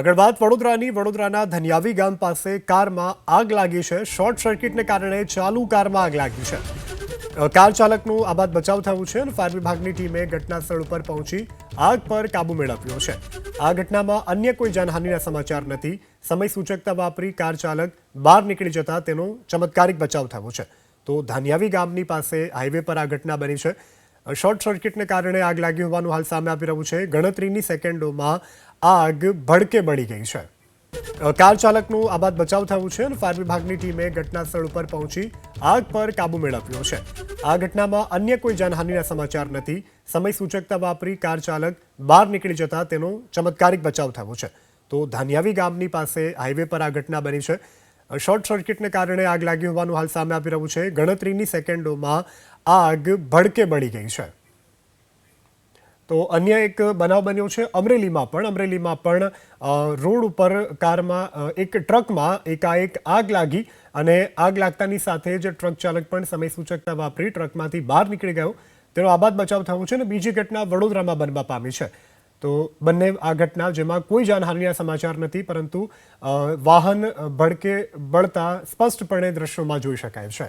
આગળ વાત વડોદરાની વડોદરાના ધનિયાવી ગામ પાસે કારમાં આગ લાગી છે. શોર્ટ સર્કિટને કારણે ચાલુ કારમાં આગ લાગી છે. કાર ચાલકનું આ બાદ બચાવ થયું છે અને ફાયર વિભાગની ટીમે ઘટના સ્થળ ઉપર પહોંચી આગ પર કાબુ મેળવ્યો છે. આ ઘટનામાં અન્ય કોઈ જાનહાનિના સમાચાર નથી. સમય સૂચકતા વાપરી કાર ચાલક બહાર નીકળી જતા તેનો ચમત્કારિક બચાવ થયો છે. તો ધાનિયાવી ગામની પાસે હાઈવે પર આ ઘટના બની છે. શોર્ટ સર્કિટને કારણે આગ લાગી હોવાનું હાલ સામે આવી રહ્યું છે. ગણતરીની સેકન્ડોમાં આગ ભડકે બળી ગઈ છે. કાર ચાલકનું આ બાદ બચાવ થયું છે અને ફાયર વિભાગની ટીમે ઘટના સ્થળ ઉપર પહોંચી આગ પર કાબુ મેળવ્યો છે. આ ઘટનામાં અન્ય કોઈ જાનહાનિના સમાચાર નથી. સમય સૂચકતા વાપરી કાર ચાલક બહાર નીકળી જતા તેનો ચમત્કારિક બચાવ થયો છે. તો ધાનિયાવી ગામની પાસે હાઈવે પર આ ઘટના બની છે. શોર્ટ સર્કિટને કારણે આગ લાગી હોવાનું હાલ સામે આવી રહ્યું છે. ગણતરીની સેકન્ડોમાં આગ ભડકે બળી ગઈ છે. તો અન્ય એક બનાવ બન્યો છે અમરેલીમાં પણ. અમરેલીમાં પણ રોડ ઉપર કારમાં એક ટ્રકમાં એકાએક આગ લાગી અને આગ લાગતાની સાથે જ ટ્રક ચાલક પણ સમય સૂચકતા વાપરી ટ્રકમાંથી બહાર નીકળી ગયો. તેનો આબાદ બચાવ થયો છે અને બીજી ઘટના વડોદરામાં બનવા પામી છે. તો બંને આ ઘટના જેમાં કોઈ જાનહાનિના સમાચાર નથી, પરંતુ વાહન ભડકે, બળતા સ્પષ્ટપણે દ્રશ્યોમાં જોઈ શકાય છે.